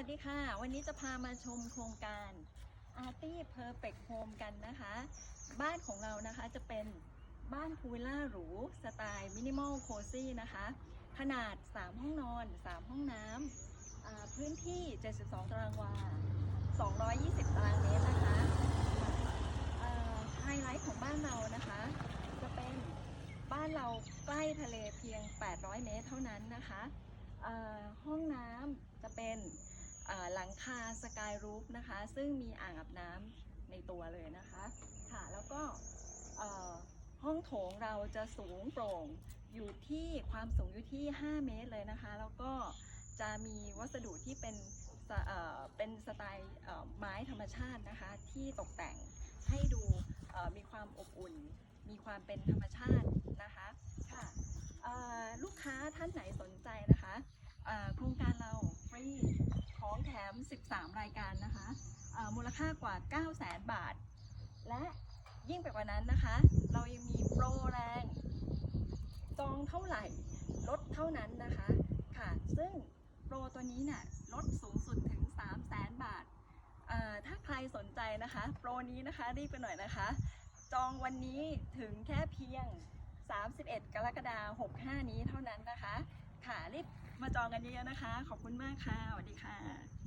วัสดีค่ะ วันนี้จะพามาชมโครงการ Arty Perfect Home กันนะคะ บ้านของเรานะคะจะเป็นบ้านพูล่าหรูสไตล์มินิมอลโคซี่นะคะ ขนาด 3 ห้องนอน 3 ห้องน้ำพื้นที่ 72 ตารางวา 220 ตารางเมตรนะคะไฮไลท์ของบ้านเรานะคะ จะเป็นบ้านเราใกล้ทะเลเพียง 800 เมตรเท่านั้นนะคะห้องน้ำจะเป็น หลังคาสกายรูฟนะคะ ซึ่งมีอ่างอาบน้ำในตัวเลยนะคะค่ะแล้วก็ห้องโถงเราจะสูงโปร่งอยู่ที่ความสูงอยู่ที่ 5 เมตรเลยนะคะ แล้วก็จะมีวัสดุที่เป็นเป็นสไตล์ไม้ธรรมชาตินะคะ ที่ตกแต่งให้ดูมีความอบอุ่น มีความเป็นธรรมชาตินะคะค่ะลูกค้าท่านไหนสน 3 รายการนะคะมูลค่ากว่า 9 0 0 0 0 0 บาท และยิ่งไปกว่านั้นนะคะ เรายังมีโปรแรง จองเท่าไหร่ลดเท่านั้นนะคะค่ะซึ่งโปรตัวนี้เนี่ยลดสูงสุดถึง 3 0 0 0 0 0 บาท ถ้าใครสนใจนะคะ โปรนี้นะคะรีบไปหน่อยนะคะ จองวันนี้ถึงแค่เพียง 31 กรกฎาคม65 นี้เท่านั้นนะคะค่ะรีบมาจองกันเยอะๆนะคะ ขอบคุณมากค่ะ สวัสดีค่ะ